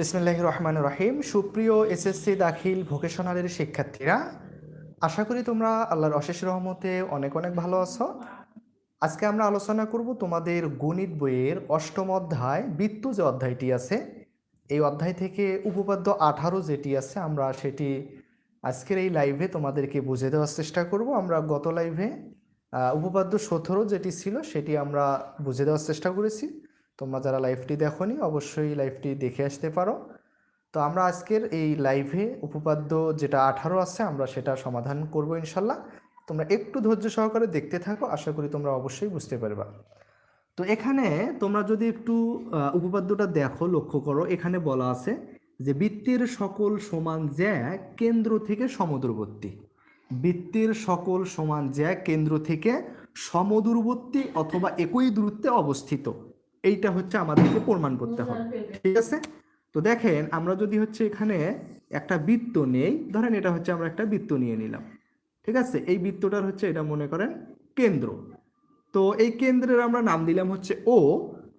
বিসমিল্লাহ রহমান রহিম। সুপ্রিয় এসএসসি দাখিল ভোকেশনালের শিক্ষার্থীরা, আশা করি তোমরা আল্লাহর অশেষ রহমতে অনেক অনেক ভালো আছো। আজকে আমরা আলোচনা করব তোমাদের গণিত বইয়ের অষ্টম অধ্যায়, বৃত্ত যে অধ্যায়টি আছে, এই অধ্যায় থেকে উপপাদ্য আঠারো যেটি আছে, আমরা সেটি আজকের এই লাইভে তোমাদেরকে বুঝে দেওয়ার চেষ্টা করব। আমরা গত লাইভে উপপাদ্য সতেরো যেটি ছিল, সেটি আমরা বুঝে দেওয়ার চেষ্টা করেছি। তোমরা যারা লাইভটি দেখোনি, অবশ্যই লাইভটি দেখে আসতে পারো। তো আমরা আজকের এই লাইভে উপপাদ্য যেটা আঠারো আছে, আমরা সেটা সমাধান করব ইনশাল্লাহ। তোমরা একটু ধৈর্য সহকারে দেখতে থাকো, আশা করি তোমরা অবশ্যই বুঝতে পারবা। তো এখানে তোমরা যদি একটু উপপাদ্যটা দেখো, লক্ষ্য করো, এখানে বলা আছে যে বৃত্তের সকল সমান জ্যা কেন্দ্র থেকে সমদূরবর্তী। বৃত্তের সকল সমান জ্যা কেন্দ্র থেকে সমদূরবর্তী অথবা একই দূরত্বে অবস্থিত। এইটা হচ্ছে আমাদেরকে প্রমাণ করতে হবে। ঠিক আছে? তো দেখেন, আমরা যদি হচ্ছে এখানে একটা বৃত্ত নেই, ধরেন এটা হচ্ছে আমরা একটা বৃত্ত নিয়ে নিলাম। ঠিক আছে? এই বৃত্তটার হচ্ছে এটা মনে করেন কেন্দ্র। তো এই কেন্দ্রের আমরা নাম দিলাম হচ্ছে ও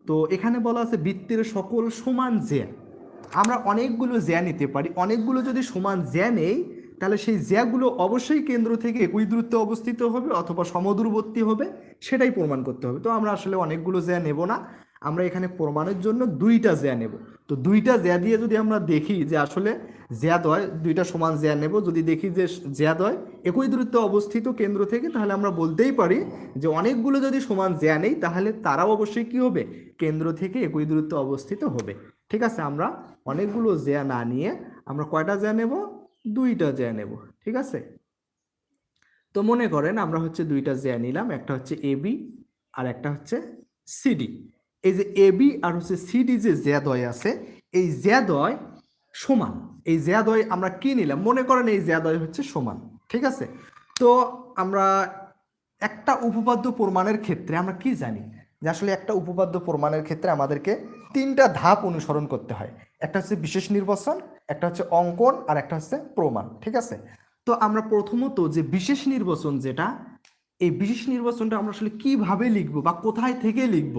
তো এখানে বলা আছে বৃত্তের সকল সমান জ্যা আমরা অনেকগুলো জ্যা নিতে পারি। অনেকগুলো যদি সমান জ্যা নেই, তাহলে সেই জ্যাগুলো অবশ্যই কেন্দ্র থেকে একই দূরত্বে অবস্থিত হবে অথবা সমদূরবর্তী হবে, সেটাই প্রমাণ করতে হবে। তো আমরা আসলে অনেকগুলো জ্যা নেব না। আমরা এখানে প্রমাণের জন্য দুইটা জ্যা নেব। তো দুইটা জ্যা দিয়ে যদি আমরা দেখি যে আসলে জ্যাদয় দুইটা সমান জ্যা নেব। যদি দেখি যে জ্যাদয় একই দূরত্বে অবস্থিত কেন্দ্র থেকে, তাহলে আমরা বলতেই পারি যে অনেকগুলো যদি সমান জ্যা নেই, তাহলে তারাও অবশ্যই কী হবে? কেন্দ্র থেকে একই দূরত্বে অবস্থিত হবে। ঠিক আছে, আমরা অনেকগুলো জ্যা না নিয়ে আমরা কয়টা জ্যা নেব? দুইটা জ্যা নেব। ঠিক আছে? তো মনে করেন আমরা হচ্ছে দুইটা জ্যা নিলাম, একটা হচ্ছে এবি আর একটা হচ্ছে সিডি এই যে এবি আর হচ্ছে সিডি যে জ্যাদয় আছে, এই জ্যাদয় সমান। এই জ্যাদয় আমরা কি নিলাম? মনে করেন এই জ্যাদয় হচ্ছে সমান, ঠিক আছে? তো আমরা একটা উপপাদ্য প্রমাণের ক্ষেত্রে আমরা কি জানি? যে আসলে একটা উপপাদ্য প্রমাণের ক্ষেত্রে আমাদেরকে তিনটা ধাপ অনুসরণ করতে হয়। একটা হচ্ছে বিশেষ নির্বাচন, একটা হচ্ছে অঙ্কন, আর একটা হচ্ছে প্রমাণ, ঠিক আছে? তো আমরা প্রথমত যে বিশেষ নির্বাচন যেটা, এই বিশেষ নির্বাচনটা আমরা আসলে কীভাবে লিখব বা কোথায় থেকে লিখব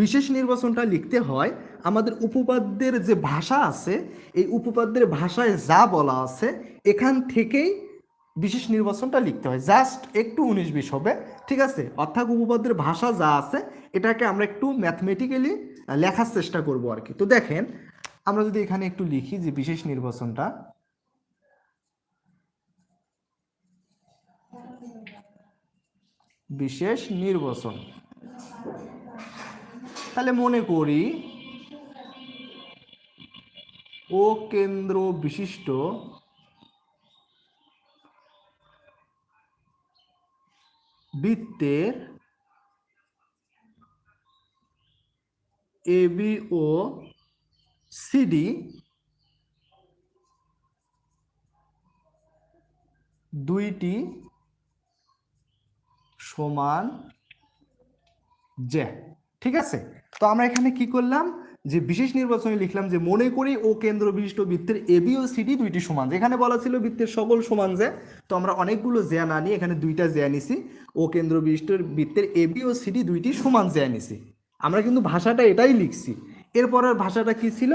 বিশেষ নির্বাচনটা লিখতে হয়, আমাদের উপপাদ্যের যে ভাষা আছে, এই উপপাদ্যের ভাষায় যা বলা আছে, এখান থেকেই বিশেষ নির্বাচনটা লিখতে হয়। জাস্ট একটু উনিশ বিশ হবে, ঠিক আছে? অর্থাৎ উপপাদ্যের ভাষা যা আছে, এটাকে আমরা একটু ম্যাথমেটিক্যালি লেখার চেষ্টা করব আর কি। তো দেখেন, আমরা যদি এখানে একটু লিখি যে বিশেষ নির্বাচনটা। বিশেষ নির্বাচন। তাহলে মনে করি ও কেন্দ্র বিশিষ্ট বৃত্তের এবি ও সিডি দুইটি সমান জ্যা। ঠিক আছে? তো আমরা এখানে কি করলাম? যে বিশেষ নির্বাচনে লিখলাম যে মনে করি ও কেন্দ্র বিশিষ্ট বৃত্তের এবি ও সিডি দুইটি সমান। যেখানে বলা ছিল বৃত্তের সকল সমান জ্যা তো আমরা অনেকগুলো জ্যা না নিয়ে এখানে দুইটা জ্যা নিছি। ও কেন্দ্র বিশিষ্ট বৃত্তের এবি ও সিডি দুইটি সমান জ্যা নিছি। আমরা কিন্তু ভাষাটা এটাই লিখছি। এরপরের ভাষাটা কি ছিল?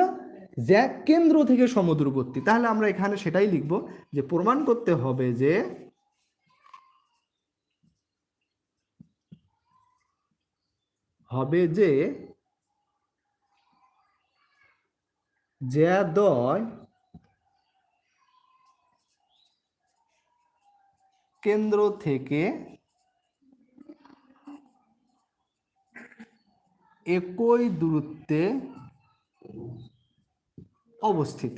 জ্যা কেন্দ্র থেকে সমদূরবর্তী। তাহলে আমরা এখানে সেটাই লিখব যে প্রমাণ করতে হবে যে হবে যে জ্যাদয় কেন্দ্র থেকে একই দূরত্বে অবস্থিত।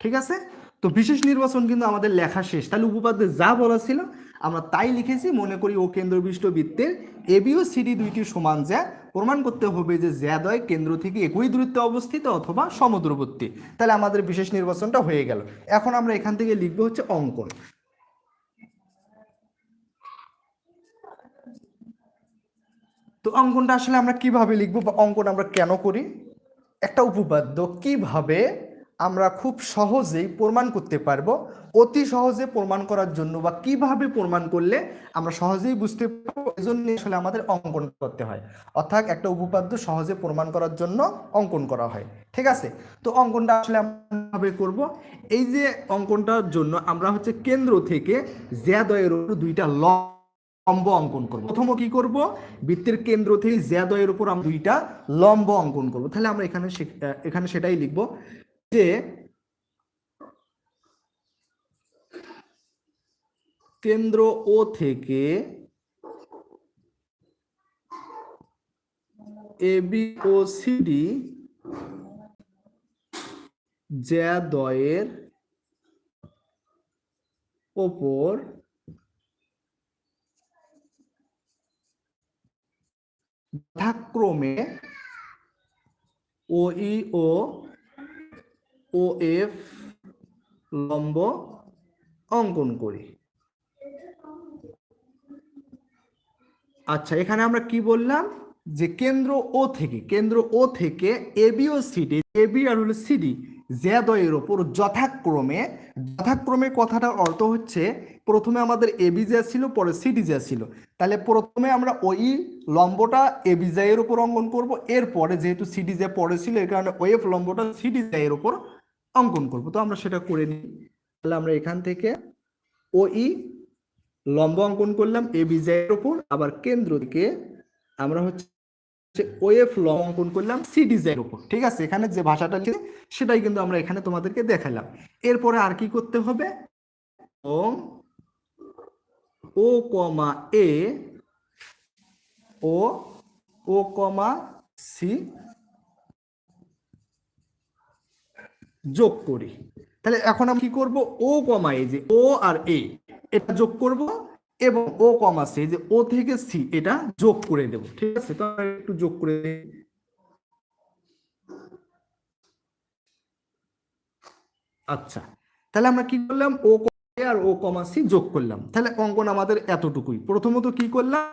ঠিক আছে? তো বিশেষ নির্বাচন কিন্তু আমাদের লেখা শেষ। তাহলে উপপাদ্যে যা বলা ছিল আমরা তাই লিখেছি, মনে করি ও কেন্দ্র বিশিষ্ট বৃত্তের এবি ও সিডি দুইটি সমান জ্যা প্রমাণ করতে হবে যে জ্যাদয় কেন্দ্র থেকে একই দূরত্বে অবস্থিত অথবা সমদূরবর্তী। তাহলে আমাদের বিশেষ নির্বাচনটা হয়ে গেল। এখন আমরা এখান থেকে লিখব হচ্ছে অঙ্কন। তো অঙ্কনটা আসলে আমরা কীভাবে লিখব বা অঙ্কন আমরা কেন করি? একটা উপপাদ্য কীভাবে আমরা খুব সহজেই প্রমাণ করতে পারব, অতি সহজে প্রমাণ করার জন্য বা কীভাবে প্রমাণ করলে আমরা সহজেই বুঝতে পারব এজন্য আসলে আমাদের অঙ্কন করতে হয়। অর্থাৎ একটা উপপাদ্য সহজে প্রমাণ করার জন্য অঙ্কন করা হয়। ঠিক আছে? তো অঙ্কনটা আসলে আমরা করব? এই যে অঙ্কনটার জন্য আমরা হচ্ছে কেন্দ্র থেকে জ্যাদয়ের উপর দুইটা লম্ব অঙ্কন করব। প্রথম কি করব? বৃত্তের কেন্দ্র থেকে জ্যাদয়ের উপর আমরা দুইটা লম্ব অঙ্কন করব। তাহলে আমরা এখানে এখানে সেটাই লিখব। যে কেন্দ্র ও থেকে এ বি ও সিডি জ্যাদয়ের ওপর যথাক্রমে ও ই ও ও এফ লম্ব অঙ্কন করি। আচ্ছা এখানে আমরা কি বললাম? যে কেন্দ্র ও থেকে, কেন্দ্র ও থেকে এবি ও সিডি এবি আর হলো সিডি জ্যাদয়ের ওপর যথাক্রমে যথাক্রমে কথাটার অর্থ হচ্ছে প্রথমে আমাদের এবি জ্যা ছিল, পরে সিডি জ্যা ছিল। তাহলে প্রথমে আমরা ওই লম্বটা এবি জ্যায়ের উপর অঙ্কন করব। এরপরে যেহেতু সিডি জ্যা পরে ছিল এই কারণে ওয়েফ লম্বটা সিডি জ্যায়ের উপর অঙ্কন করব। তো আমরা সেটা করে নিই। তাহলে আমরা এখান থেকে ও ই লম্ব অঙ্কন করলাম এ বিজয়ের উপর। আবার কেন্দ্র থেকে আমরা হচ্ছে ওএফ লম্ব অঙ্কন করলাম সি ডিজাইনের উপর। ঠিক আছে? এখানে যে ভাষাটা লিখে সেটাই কিন্তু আমরা এখানে তোমাদেরকে দেখালাম। এরপরে আর কি করতে হবে? ও কমা এ ও ও কমা সি যোগ করি। তাহলে এখন আমি কি করব? ও কমা এই যে ও আর এ এটা যোগ করব এবং ও কমা সি যে ও থেকে সি এটা যোগ করে দেব। ঠিক আছে? তো একটু যোগ করে আচ্ছা। তাহলে আমরা কি করলাম? ও আর ও কমা সি যোগ করলাম। তাহলে অঙ্কন আমাদের এতটুকুই। প্রথমত কি করলাম?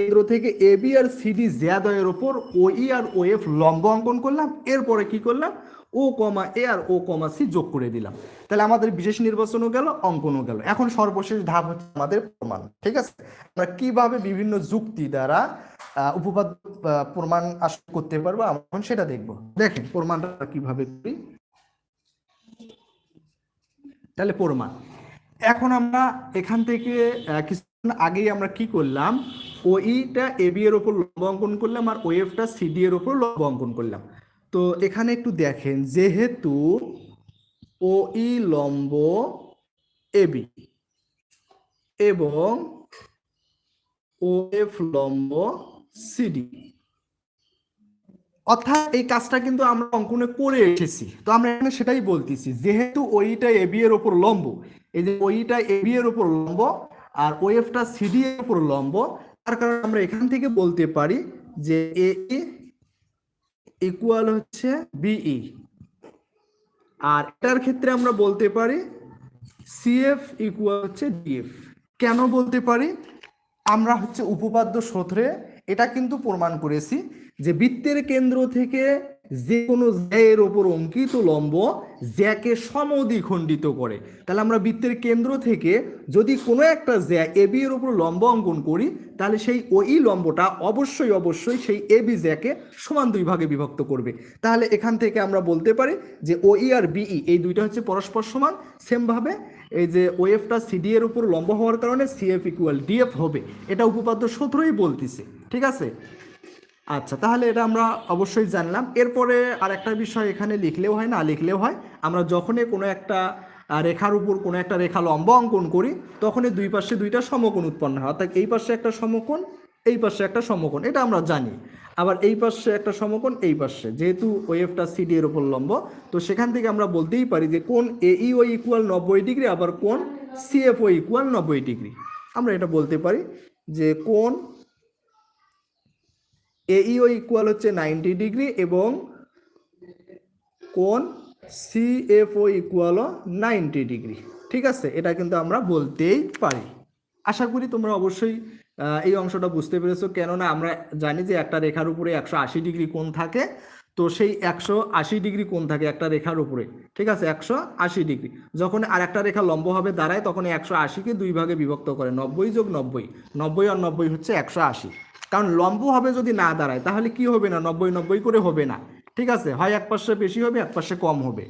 কেন্দ্র থেকে এ বি আর সিডি জ্যাদয়ের ওপর ও ই আর ও এফ লম্ব অঙ্কন করলাম। এরপরে কি করলাম? ও কমা এ আর ও কমা সি যোগ করে দিলাম। তাহলে আমাদের বিশেষ নির্বাচনও গেল, অঙ্কনও গেল। এখন সর্বশেষ ধাপ হচ্ছে আমাদের প্রমাণ, ঠিক আছে? আমরা কীভাবে বিভিন্ন যুক্তি দ্বারা উপপাদ্য প্রমাণ আসলে করতে পারব, এখন সেটা দেখব। দেখেন, প্রমাণটা কীভাবে করি? তাহলে প্রমাণ। এখন আমরা এখান থেকে কিছুক্ষণ আগেই আমরা কি করলাম? ও ইটা এ বি এর ওপর লম্ব অঙ্কন করলাম আর ও এফটা সিডি এর ওপর লম্ব অঙ্কন করলাম। তো এখানে একটু দেখেন, যেহেতু ও ই লম্ব এবি এবং ও এফ লম্ব সিডি অর্থাৎ এই কাজটা কিন্তু আমরা অঙ্কনে করে এসেছি। তো আমরা এখানে সেটাই বলতেছি, যেহেতু ওইটা এবি এর ওপর লম্ব, এই যে ওইটা এবি এর ওপর লম্ব আর ওএফটা সিডি এর উপর লম্ব। তার কারণে আমরা এখান থেকে বলতে পারি যে এ ইকুয়াল হচ্ছে বিই আর এটার ক্ষেত্রে আমরা বলতে পারি সিএফ ইকুয়াল হচ্ছে ডিএফ কেন বলতে পারি? আমরা হচ্ছে উপপাদ্য সূত্রে এটা কিন্তু প্রমাণ করেছি যে বৃত্তের কেন্দ্র থেকে যে কোনো জ্যায়ের ওপর অঙ্কিত লম্ব জ্যাকে সমদ্বিখণ্ডিত করে। তাহলে আমরা বৃত্তের কেন্দ্র থেকে যদি কোনো একটা জ্যা এবি এর উপর লম্ব অঙ্কন করি, তাহলে সেই ওই লম্বটা অবশ্যই অবশ্যই সেই এবি জ্যাকে সমান দুই ভাগে বিভক্ত করবে। তাহলে এখান থেকে আমরা বলতে পারি যে ওই আর বিই এই দুইটা হচ্ছে পরস্পর সমান, সেমভাবে এই যে ওএফটা সিডি এর উপর লম্ব হওয়ার কারণে সিএফ ইকুয়াল ডিএফ হবে। এটা উপপাদ্য সূত্রই বলতেছে, ঠিক আছে? আচ্ছা তাহলে এটা আমরা অবশ্যই জানলাম। এরপরে আর একটা বিষয় এখানে লিখলেও হয়, না লিখলেও হয়। আমরা যখনই কোনো একটা রেখার উপর কোনো একটা রেখা লম্ব অঙ্কন করি, তখনই দুই পাশে দুইটা সমকোণ উৎপন্ন হয়। অর্থাৎ এই পাশে একটা সমকোণ, এই পাশে একটা সমকোণ। এটা আমরা জানি। আবার এই পাশে একটা সমকোণ, এই পাশে। যেহেতু ওয়েভটা সিডি এর উপর লম্ব, তো সেখান থেকে আমরা বলতেই পারি যে কোন এই ও ইকুয়াল নব্বই ডিগ্রি, আবার কোন সিএফও ইকুয়াল নব্বই ডিগ্রি। আমরা এটা বলতে পারি যে কোন এইও ইকুয়াল হচ্ছে নাইনটি ডিগ্রি এবং কোন C CFO equal ninety degree ঠিক আছে? এটা কিন্তু আমরা বলতেই পারি। আশা করি তোমরা অবশ্যই এই অংশটা বুঝতে পেরেছ। কেননা আমরা জানি যে একটা রেখার উপরে একশো আশি ডিগ্রি কোণ থাকে। তো সেই একশো আশি ডিগ্রি কোণ থাকে একটা রেখার উপরে। ঠিক আছে? একশো আশি ডিগ্রি যখন আর একটা রেখা লম্ব হবে, দাঁড়ায় তখন একশো আশিকে দুই ভাগে বিভক্ত করে। নব্বই যোগ নব্বই। নব্বই আর নব্বই হচ্ছে একশো আশি। কারণ লম্ব হবে যদি না দাঁড়ায়, তাহলে কি হবে না? নব্বই নব্বই করে হবে না। ঠিক আছে? হয় এক পাশে বেশি হবে, এক পাশে কম হবে।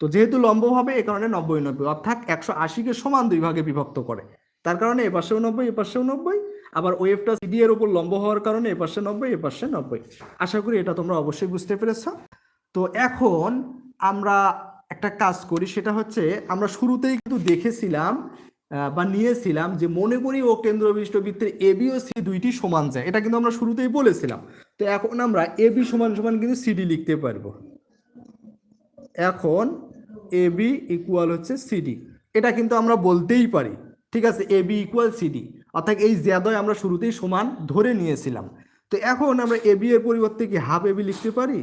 তো যেহেতু লম্ব হবে, এ কারণে নব্বই নব্বই। অর্থাৎ একশো আশিকে সমান দুই ভাগে বিভক্ত করে। তার কারণে এ পাশেও নব্বই, এ পাশেও নব্বই। আবার ওয়েভটা সিডি এর উপর লম্ব হওয়ার কারণে এ পাশে নব্বই, এ পাশে নব্বই। আশা করি এটা তোমরা অবশ্যই বুঝতে পেরেছ। তো এখন আমরা একটা কাজ করি, সেটা হচ্ছে আমরা শুরুতেই কিন্তু দেখেছিলাম বা নিয়েছিলাম যে মনে করি ও কেন্দ্রবিষ্ট বৃত্তের এবি ও সি দুইটি সমান যায় এটা কিন্তু আমরা শুরুতেই বলেছিলাম। তো এখন আমরা এবি সমান সমান কিন্তু সিডি লিখতে পারব। এখন এবি ইকুয়াল হচ্ছে সিডি এটা কিন্তু আমরা বলতেই পারি। ঠিক আছে? এবি ইকুয়াল সিডি অর্থাৎ এই জ্যাদয় আমরা শুরুতেই সমান ধরে নিয়েছিলাম। তো এখন আমরা এবি এর পরিবর্তে কি হাফ এবি লিখতে পারি?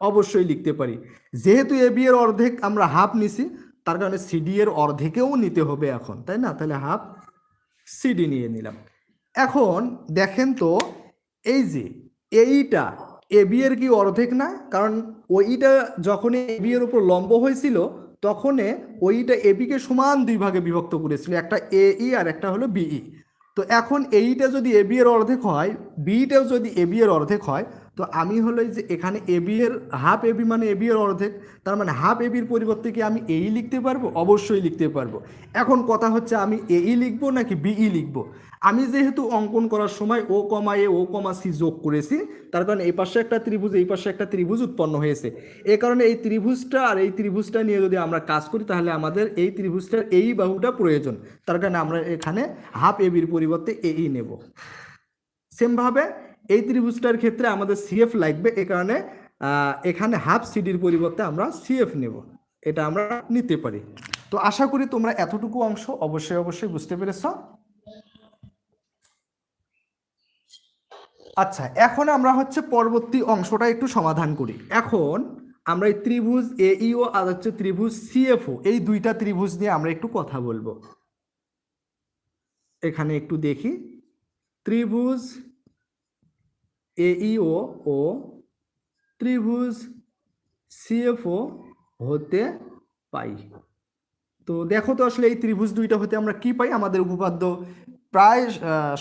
অবশ্যই লিখতে পারি। যেহেতু এবি এর অর্ধেক আমরা হাফ নিছি তার কারণে সিডি এর অর্ধেকেও নিতে হবে এখন, তাই না? তাহলে হাফ সিডি নিয়ে নিলাম। এখন দেখেন তো, এই যে এইটা এ বি এর কি অর্ধেক না? কারণ ওইটা যখন এ বি এর উপর লম্ব হয়েছিল, তখন ওইটা এ এবিকে সমান দুই ভাগে বিভক্ত করেছিল, একটা এ ই আর একটা হলো বিই তো এখন এইটা যদি এ বি এর অর্ধেক হয় বিটাও যদি এ বি এর অর্ধেক হয় তো আমি হলো যে এখানে এবি এর হাফ এবি মানে এবি এর অর্ধেক, তার মানে হাফ এবির পরিবর্তে কি আমি এই লিখতে পারব? অবশ্যই লিখতে পারব। এখন কথা হচ্ছে আমি এই লিখব নাকি বিই লিখব? আমি যেহেতু অঙ্কন করার সময় ও কমা এ ও কমা সি যোগ করেছি, তার কারণে এই পাশে একটা ত্রিভুজ, এই পাশে একটা ত্রিভুজ উৎপন্ন হয়েছে। এ কারণে এই ত্রিভুজটা আর এই ত্রিভুজটা নিয়ে যদি আমরা কাজ করি, তাহলে আমাদের এই ত্রিভুজটার এই বাহুটা প্রয়োজন। তার কারণে আমরা এখানে হাফ এবির পরিবর্তে এই নেব। সেমভাবে এই ত্রিভুজটার ক্ষেত্রে আমাদের সিএফ লাগবে, এ কারণে এখানে হাফ সিডির পরিবর্তে আমরা সিএফ নেব। এটা আমরা নিতে পারি। তো আশা করি তোমরা এতটুকু অংশ অবশ্যই অবশ্যই বুঝতে পেরেছ। আচ্ছা এখন আমরা হচ্ছে পরবর্তী অংশটা একটু সমাধান করি। এখন আমরা এই ত্রিভুজ এইও আর হচ্ছে ত্রিভুজ সিএফও এই দুইটা ত্রিভুজ নিয়ে আমরা একটু কথা বলব। এখানে একটু দেখি। ত্রিভুজ এইও ও ত্রিভুজ সিএফও হতে পাই। তো দেখো তো আসলে এই ত্রিভুজ দুইটা হতে আমরা কি পাই? আমাদের উপপাদ্য প্রায়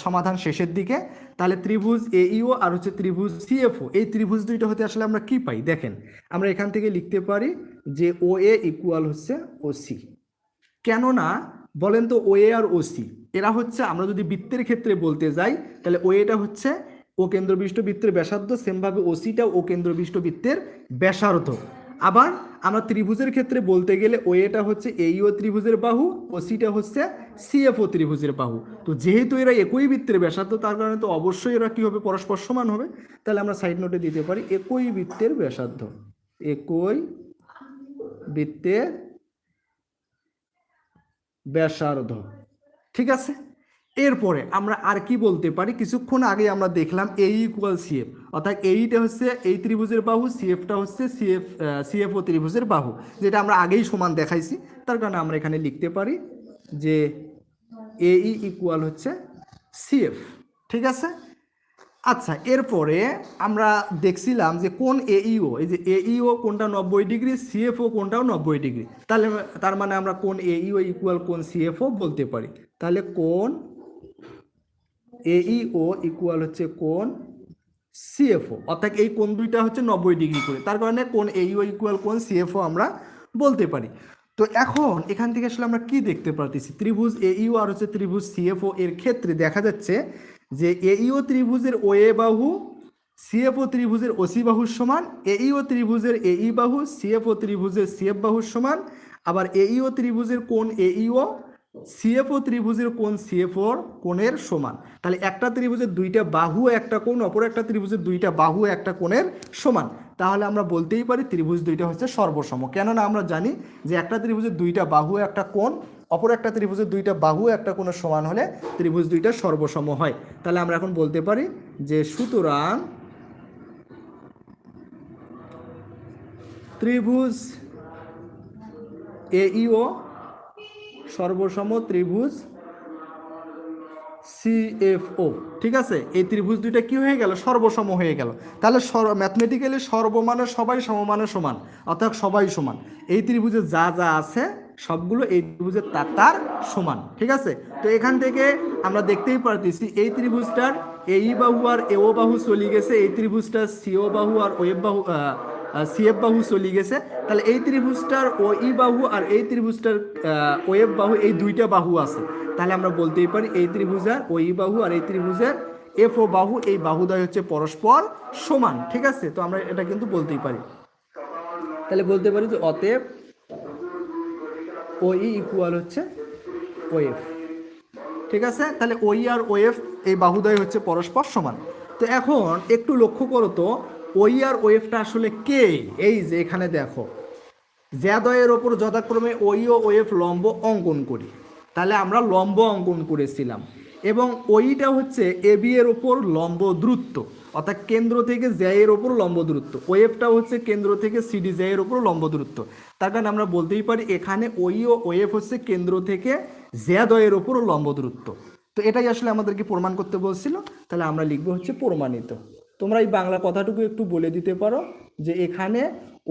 সমাধান শেষের দিকে। তাহলে ত্রিভুজ এইও আর হচ্ছে ত্রিভুজ সিএফও এই ত্রিভুজ দুইটা হতে আসলে আমরা কি পাই? দেখেন, আমরা এখান থেকে লিখতে পারি যে ও এ ইকুয়াল হচ্ছে ও সি কেননা, বলেন তো ওএ আর ওসি এরা হচ্ছে, আমরা যদি বৃত্তের ক্ষেত্রে বলতে যাই, তাহলে ওএটা হচ্ছে ও কেন্দ্রবিষ্ট বৃত্তের ব্যাসার্ধ, সেমভাবে ওসিটাও ও কেন্দ্রবিষ্ট বৃত্তের ব্যাসার্ধ। আবার আমরা ত্রিভুজের ক্ষেত্রে বলতে গেলে ও এটা হচ্ছে এই ও ত্রিভুজের বাহু ও সিটা হচ্ছে সিএফও ত্রিভুজের বাহু। তো যেহেতু এরা একই বৃত্তের ব্যাসার্ধ, তার কারণে তো অবশ্যই এরা কি হবে? পরস্পর সমান হবে। তাহলে আমরা সাইড নোটে দিতে পারি একই বৃত্তের ব্যাসার্ধ। একই বৃত্তের ব্যাসার্ধ। ঠিক আছে? এরপরে আমরা আর কি বলতে পারি? কিছুক্ষণ আগে আমরা দেখলাম এই ইকুয়াল সিএফ অর্থাৎ এইটা হচ্ছে এই ত্রিভুজের বাহু সিএফটা হচ্ছে সিএফ সিএফ ও ত্রিভুজের বাহু, যেটা আমরা আগেই সমান দেখাইছি। তার কারণে আমরা এখানে লিখতে পারি যে এই ইকুয়াল হচ্ছে সিএফ ঠিক আছে? আচ্ছা এরপরে আমরা দেখছিলাম যে কোন এইও এই যে এইও কোনটা নব্বই ডিগ্রি সিএফও কোনটাও নব্বই ডিগ্রি। তাহলে তার মানে আমরা কোন এইও ইকুয়াল কোন সিএফও বলতে পারি। তাহলে কোন এইও ইকুয়াল হচ্ছে কোন সিএফও অর্থাৎ এই কোন দুইটা হচ্ছে নব্বই ডিগ্রি করে। তার কারণে কোন এইও ইকুয়াল কোন সিএফও আমরা বলতে পারি। তো এখন এখান থেকে আসলে আমরা কি দেখতে পারতেছি? ত্রিভুজ এইও আর হচ্ছে ত্রিভুজ সিএফও এর ক্ষেত্রে দেখা যাচ্ছে যে এইও ত্রিভুজের ওএ বাহু সিএফও ত্রিভুজের ওসি বাহুর সমান এইও ত্রিভুজের এই বাহু সিএফও ত্রিভুজের সিএফ বাহুর সমান, আবার এইও ত্রিভুজের কোন এইও সিএফও ত্রিভুজের কোন সিএফওর কোণের সমান। তাহলে একটা ত্রিভুজের দুইটা বাহু, একটা কোণ, অপর একটা ত্রিভুজের দুইটা বাহু, একটা কোণের সমান। তাহলে আমরা বলতেই পারি ত্রিভুজ দুইটা হচ্ছে সর্বসম। কেননা আমরা জানি যে একটা ত্রিভুজের দুইটা বাহু, একটা কোণ, অপর একটা ত্রিভুজের দুইটা বাহু, একটা কোণের সমান হলে ত্রিভুজ দুইটা সর্বসম হয়। তাহলে আমরা এখন বলতে পারি যে সুতরাং ত্রিভুজ এইও সর্বসম ত্রিভুজ সিএফও ঠিক আছে? এই ত্রিভুজ দুইটা কি হয়ে গেল? সর্বসম হয়ে গেল। তাহলে ম্যাথমেটিক্যালি সর্বমানে সবাই সমমানে সমান, অর্থাৎ সবাই সমান। এই ত্রিভুজে যা যা আছে, সবগুলো এই ত্রিভুজের তার তার সমান। ঠিক আছে? তো এখান থেকে আমরা দেখতেই পারতেছি, এই ত্রিভুজটার এই বাহু আর এও বাহু চলে গেছে। এই ত্রিভুজটার সিও বাহু আর ওয়েব বাহু সিএফ বাহু চলে গেছে। তাহলে এই ত্রিভুজটার ও ই বাহু আর এই ত্রিভুজটার ওয়েব বাহু, এই দুইটা বাহু আছে। তাহলে আমরা বলতেই পারি এই ত্রিভুজার, ও ই বাহু আর এই ত্রিভুজের, এফ ও বাহু, এই বাহুদ্বয় হচ্ছে পরস্পর সমান, ঠিক আছে? তো আমরা এটা কিন্তু বলতেই পারি। তাহলে বলতে পারি যে অতএব ও ই ইকুয়াল হচ্ছে ওয়েফ ঠিক আছে? তাহলে ওই আর ওয়েফ এই বাহুদ্বয় হচ্ছে পরস্পর সমান। তো এখন একটু লক্ষ্য করো তো ওই আর ওয়েফটা আসলে কে? এই যে এখানে দেখো। জ্যাদয়ের ওপর যথাক্রমে ওই ও ওয়েফ লম্ব অঙ্কন করি। তাহলে আমরা লম্ব অঙ্কন করেছিলাম। এবং ওইটা হচ্ছে এবি এর ওপর লম্ব দূরত্ব। অর্থাৎ কেন্দ্র থেকে জ্যায়ের ওপর লম্ব দূরত্ব। ওয়েভটা হচ্ছে কেন্দ্র থেকে সিডি জ্যায়ের ওপর লম্ব দূরত্ব। তার কারণে আমরা বলতেই পারি এখানে ওই ও ওয়েভ হচ্ছে কেন্দ্র থেকে জ্যাদয়ের ওপর লম্ব দূরত্ব। তো এটাই আসলে আমাদেরকে প্রমাণ করতে বলছিল। তাহলে আমরা লিখব হচ্ছে প্রমাণিত। তোমরা এই বাংলা কথাটুকু একটু বলে দিতে পারো যে এখানে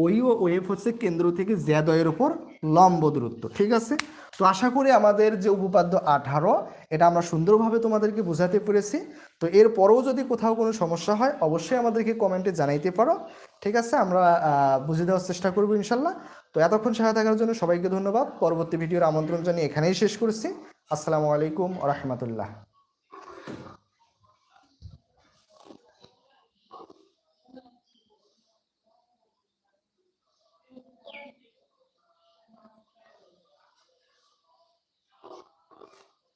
ওই ও ওয়েভ হচ্ছে কেন্দ্র থেকে জ্যাদয়ের ওপর লম্ব দূরত্ব, ঠিক আছে? তো আশা করি আমাদের যে উপপাদ্য আঠারো, এটা আমরা সুন্দরভাবে তোমাদেরকে বোঝাতে পেরেছি। তো এর পরেও যদি কোথাও কোনো সমস্যা হয়, অবশ্যই আমাদেরকে কমেন্টে জানাইতে পারো, ঠিক আছে? আমরা বুঝে দেওয়ার চেষ্টা করব ইনশাল্লাহ। তো এতক্ষণ সহায় থাকার জন্য সবাইকে ধন্যবাদ। পরবর্তী ভিডিওর আমন্ত্রণ জানিয়ে এখানেই শেষ করছি। আসসালামু আলাইকুম রহমতুল্লাহ।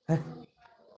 哎。